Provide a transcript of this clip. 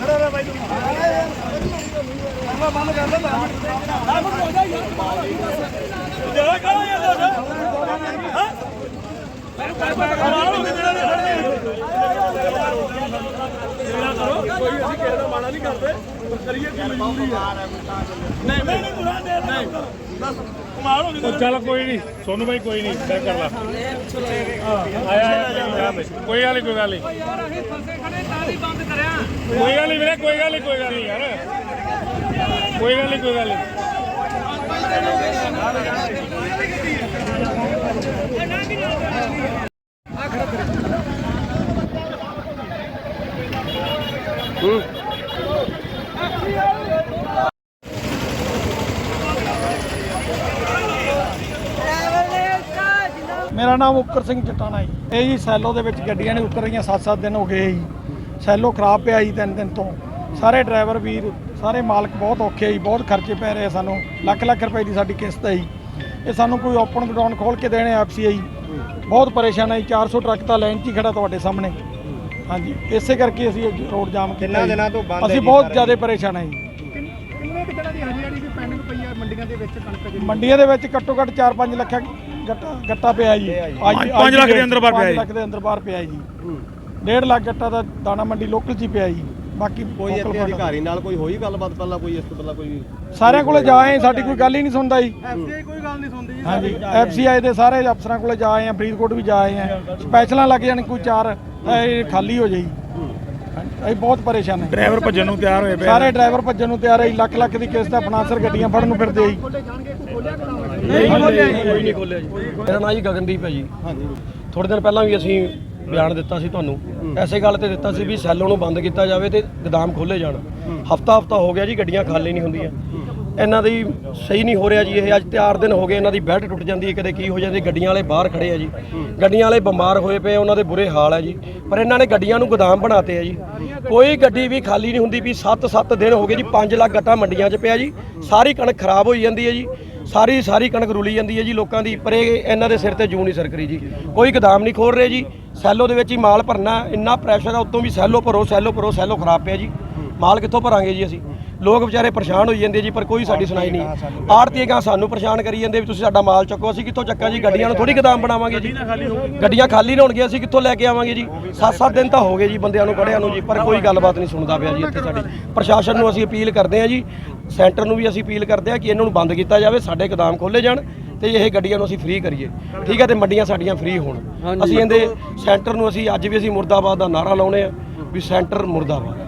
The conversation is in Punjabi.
ਖੜਾ ਰਹਿ ਬਾਈ ਤੂੰ। ਮੈਂ ਬੰਦ ਕਰ ਦਿੰਦਾ ਆ ਮੈਂ ਹੋ ਜਾ ਯਾਰ ਜਿਹੜਾ ਕਹਾਂ ਯਾਰ ਦੱਸ ਹਾਂ ਕਮਾਲ ਹੋ ਗਈ ਜਿਹੜਾ ਨੇ ਖੜਦੇ ਕੋਈ ਅਸੀਂ ਕਿਸੇ ਦਾ ਮਾੜਾ ਨਹੀਂ ਕਰਦੇ। ਕਰੀਏ ਕੀ ਮਜਬੂਰੀ ਹੈ। ਨਹੀਂ ਮੈਂ ਨਹੀਂ ਬੁਲਾ ਦੇ ਨਹੀਂ। ਬਸ ਕਮਾਲ ਹੋ ਗਈ ਚੱਲ ਕੋਈ ਨਹੀਂ ਸੋਨੂੰ ਭਾਈ ਕੋਈ ਨਹੀਂ ਤੈਅ ਕਰ ਲਾ। ਆਇਆ ਆਇਆ ਕੋਈ ਗੱਲ ਨਹੀਂ ਕੋਈ ਗੱਲ ਨਹੀਂ। ਯਾਰ ਅਸੀਂ ਫਸੇ ਖੜੇ ਤਾਂ ਹੀ ਬੰਦ ਕਰਿਆ। ਕੋਈ ਗੱਲ ਨਹੀਂ ਵੀਰੇ ਕੋਈ ਗੱਲ ਨਹੀਂ ਕੋਈ ਗੱਲ ਨਹੀਂ ਯਾਰ। ਕੋਈ ਗੱਲ ਨਹੀਂ ਕੋਈ ਗੱਲ ਨਹੀਂ। ਮੇਰਾ ਨਾਮ ਉੱਕਰ ਸਿੰਘ ਚਟਾਣਾ ਜੀ ਇਹ ਜੀ ਸੈਲੋ ਦੇ ਵਿੱਚ ਗੱਡੀਆਂ ਨੇ ਉਤਰ ਰਹੀਆਂ 7-7 ਦਿਨ ਹੋ ਗਏ ਜੀ। ਸੈਲੋ ਖਰਾਬ ਪਿਆ ਜੀ ਤਿੰਨ ਦਿਨ ਤੋਂ। ਸਾਰੇ ਡਰਾਈਵਰ ਵੀਰ, ਸਾਰੇ ਮਾਲਕ ਬਹੁਤ ਔਖੇ ਜੀ, ਬਹੁਤ ਖਰਚੇ ਪੈ ਰਹੇ ਆ ਸਾਨੂੰ। ਲੱਖ ਲੱਖ ਰੁਪਏ ਦੀ ਸਾਡੀ ਕਿਸ਼ਤ ਹੈ ਜੀ। ਇਹ ਸਾਨੂੰ ਕੋਈ ਓਪਨ ਗਰਾਊਂਡ ਖੋਲ ਕੇ ਦੇਣੇ ਆਪਸੀ ਆ ਜੀ। ਬਹੁਤ ਪਰੇਸ਼ਾਨ ਹੈ ਜੀ। 400 ਟਰੱਕ ਤਾਂ ਲਾਈਨ 'ਚ ਹੀ ਖੜਾ ਤੁਹਾਡੇ ਸਾਹਮਣੇ। ਹਾਂਜੀ ਇਸੇ ਕਰਕੇ ਅਸੀਂ ਰੋਡ ਜਾਮ ਕੀਤਾ ਕਿੰਨਾ ਜੀ। ਦਿਨਾਂ ਤੋਂ ਬੰਦ ਹੈ ਅਸੀਂ ਜੀ ਬਹੁਤ ਜ਼ਿਆਦਾ ਪਰੇਸ਼ਾਨ ਹੈ ਜੀ ਕਿੰਨੇ ਕਿ ਜਿਹੜਾ ਦੀ ਹਰੀ ਹਰੀ ਦੀ ਪੈਂਡਿੰਗ ਪਈ ਆ ਮੰਡੀਆਂ ਦੇ ਵਿੱਚ ਕਣਕ ਦੀ ਮੰਡੀਆਂ ਦੇ ਵਿੱਚ ਘੱਟੋ ਘੱਟ 4-5 ਲੱਖ ਗੱਟਾ ਗੱਟਾ ਪਿਆ ਜੀ ਜੀ। ਅੱਜ- ਪੰਜ- ਅੱਜ ਪੰਜ ਲੱਖ ਦੇ ਅੰਦਰ ਬਾਹਰ ਪਿਆ ਜੀ। ਲੱਖ ਦੇ ਅੰਦਰ ਬਾਹਰ ਪਿਆ ਜੀ 1.5 ਲੱਖ ਗੱਟਾ ਦਾ ਦਾਣਾ ਮੰਡੀ ਲੋਕਲ 'ਚ ਹੀ ਪਿਆ ਜੀ ਬਾਕੀ ਕੋਈ ਇੱਥੇ ਅਧਿਕਾਰੀ ਨਾਲ ਕੋਈ ਹੋਈ ਗੱਲਬਾਤ ਪਹਿਲਾਂ ਕੋਈ ਇਸ ਤੋਂ ਪਹਿਲਾਂ ਕੋਈ ਸਾਰਿਆਂ ਕੋਲੇ ਜਾ ਆਏ ਸਾਡੀ ਕੋਈ ਗੱਲ ਹੀ ਨਹੀਂ ਸੁਣਦਾ ਜੀ। ਐਫਸੀਆਈ ਕੋਈ ਗੱਲ ਨਹੀਂ ਸੁਣਦੀ ਜੀ ਹਾਂਜੀ ਐਫਸੀਆਈ ਦੇ ਸਾਰੇ ਅਫਸਰਾਂ ਕੋਲੇ ਜਾ ਆਏ ਆ ਫਰੀਦਕੋਟ ਵੀ ਜਾ ਆਏ ਆ। ਸਪੈਸ਼ਲਾਂ ਲੱਗ ਜਾਣ ਕੋਈ ਚਾਰ ਇਹ ਖਾਲੀ ਹੋ ਜਾਈ। ਅਸੀਂ ਬਹੁਤ ਪਰੇਸ਼ਾਨ ਹਾਂ ਡਰਾਈਵਰ ਭੱਜਣ ਨੂੰ ਤਿਆਰ ਹੋਏ ਪਏ। ਸਾਰੇ ਡਰਾਈਵਰ ਭੱਜਣ ਨੂੰ ਤਿਆਰ ਹੈ ਜੀ, ਲੱਖ ਲੱਖ ਦੀ ਕਿਸ਼ਤ ਹੈ ਫਨਾਂਸਰ ਗੱਡੀਆਂ ਫੜਨ ਨੂੰ ਫਿਰਦੇ ਜੀ। ਨਹੀਂ ਖੋਲਿਆ ਜੀ ਕੋਈ ਨਹੀਂ ਖੋਲਿਆ ਜੀ। ਮੇਰਾ ਨਾਂ ਜੀ ਗਗਨਦੀਪ ਹੈ ਜੀ। ਹਾਂਜੀ। ਥੋੜੇ ਦਿਨ ਪਹਿਲਾਂ ਵੀ ਅਸੀਂ ਬਿਆਨ ਦਿੱਤਾ ਸੀ ਤੁਹਾਨੂੰ। ਐਸੇ ਗੱਲ ਤੇ ਦਿੱਤਾ ਸੀ ਵੀ ਸੈੱਲੋਂ ਨੂੰ ਬੰਦ ਕੀਤਾ ਜਾਵੇ ਤੇ ਗੋਦਾਮ ਖੋਲੇ ਜਾਣ। ਹਫਤਾ ਹਫਤਾ ਹੋ ਗਿਆ ਜੀ, ਗੱਡੀਆਂ ਖਾਲੀ ਨਹੀਂ ਹੁੰਦੀਆਂ। ਇਹਨਾਂ ਦੀ ਸਹੀ ਨਹੀਂ ਹੋ ਰਿਹਾ ਜੀ, ਇਹ ਅੱਜ ਤਿਆਰ ਦਿਨ ਹੋ ਗਏ, ਇਹਨਾਂ ਦੀ ਬੈਲਟ ਟੁੱਟ ਜਾਂਦੀ ਹੈ ਕਦੇ ਕੀ ਹੋ ਜਾਂਦੀ ਗੱਡੀਆਂ ਵਾਲੇ ਬਾਹਰ ਖੜੇ ਆ ਜੀ। ਗੱਡੀਆਂ ਵਾਲੇ ਬਿਮਾਰ ਹੋਏ ਪਏ ਉਹਨਾਂ ਦੇ ਬੁਰੇ ਹਾਲ ਹੈ ਜੀ। ਪਰ ਇਹਨਾਂ ਨੇ ਗੱਡੀਆਂ ਨੂੰ ਗੋਦਾਮ ਬਣਾਤੇ ਆ ਜੀ। ਕੋਈ ਗੱਡੀ ਵੀ ਖਾਲੀ ਨਹੀਂ ਹੁੰਦੀ ਵੀ 7-7 ਦਿਨ ਹੋ ਗਏ ਜੀ 5 ਲੱਖ ਗੱਟਾ ਮੰਡੀਆਂ 'ਚ ਪਿਆ ਜੀ। ਸਾਰੀ ਕਣਕ ਖਰਾਬ ਹੋਈ ਜਾਂਦੀ ਹੈ ਜੀ। ਸਾਰੀ ਸਾਰੀ ਕਣਕ ਰੁਲੀ ਜਾਂਦੀ ਹੈ ਜੀ ਲੋਕਾਂ ਦੀ, ਪਰ ਇਹ ਇਹਨਾਂ ਦੇ ਸਿਰ ਤੇ ਜੂ ਨਹੀਂ ਸਰਕਰੀ ਜੀ। ਕੋਈ ਗਦਾਮ ਨਹੀਂ ਖੋਲ ਰਹੇ ਜੀ। ਸੈਲੋ ਦੇ ਵਿੱਚ ਹੀ ਮਾਲ ਭਰਨਾ, ਇੰਨਾ ਪ੍ਰੈਸ਼ਰ ਆ, ਉਤੋਂ ਵੀ ਸੈਲੋ ਭਰੋ ਸੈਲੋ ਭਰੋ, ਸੈਲੋ ਖਰਾਬ ਪਿਆ ਜੀ। ਮਾਲ ਕਿੱਥੋਂ ਭਰਾਂਗੇ ਜੀ ਅਸੀਂ? ਲੋਕ ਵਿਚਾਰੇ ਪਰੇਸ਼ਾਨ ਹੋਈ ਜਾਂਦੇ ਜੀ ਪਰ ਕੋਈ ਸਾਡੀ ਸੁਣਾਈ ਨਹੀਂ। ਆੜਤੀਏ ਗਾਂ ਸਾਨੂੰ ਪਰੇਸ਼ਾਨ ਕਰੀ ਜਾਂਦੇ ਵੀ ਤੁਸੀਂ ਸਾਡਾ ਮਾਲ ਚੱਕੋ ਅਸੀਂ ਕਿੱਥੋਂ ਚੱਕਾਂ ਜੀ? ਗੱਡੀਆਂ ਨੂੰ ਥੋੜੀ ਗਦਾਮ ਬਣਾਵਾਂਗੇ ਜੀ। ਗੱਡੀਆਂ ਖਾਲੀ ਨਾ ਹੋਣਗੀਆਂ ਅਸੀਂ ਕਿੱਥੋਂ ਲੈ ਕੇ ਆਵਾਂਗੇ ਜੀ? 7-7 ਦਿਨ ਤਾਂ ਹੋ ਗਏ ਜੀ ਬੰਦਿਆਂ ਨੂੰ ਖੜਿਆਂ ਨੂੰ ਜੀ ਪਰ ਕੋਈ ਗੱਲਬਾਤ ਨਹੀਂ ਸੁਣਦਾ ਪਿਆ ਜੀ ਇੱਥੇ ਸਾਡੀ। ਪ੍ਰਸ਼ਾਸਨ ਨੂੰ ਅਸੀਂ ਅਪੀਲ ਕਰਦੇ ਹਾਂ ਜੀ ਸੈਂਟਰ ਨੂੰ ਵੀ ਅਸੀਂ ਅਪੀਲ ਕਰਦੇ ਹਾਂ ਕਿ ਇਹਨਾਂ ਨੂੰ ਬੰਦ ਕੀਤਾ ਜਾਵੇ ਸਾਡੇ ਗਦਾਮ ਖੋਲੇ ਜਾਣ ਤੇ ਇਹ ਗੱਡੀਆਂ ਨੂੰ ਅਸੀਂ ਫ੍ਰੀ ਕਰੀਏ। ਠੀਕ ਹੈ ਤੇ ਮੰਡੀਆਂ ਸਾਡੀਆਂ ਫ੍ਰੀ ਹੋਣ। ਅਸੀਂ ਇਹਦੇ ਸੈਂਟਰ ਨੂੰ ਅਸੀਂ ਅੱਜ ਵੀ ਅਸੀਂ ਮੁਰਦਾਬਾਦ ਦਾ ਨਾਰਾ ਲਾਉਣੇ ਆ ਵੀ ਸੈਂਟਰ ਮੁਰਦਾਬਾਦ।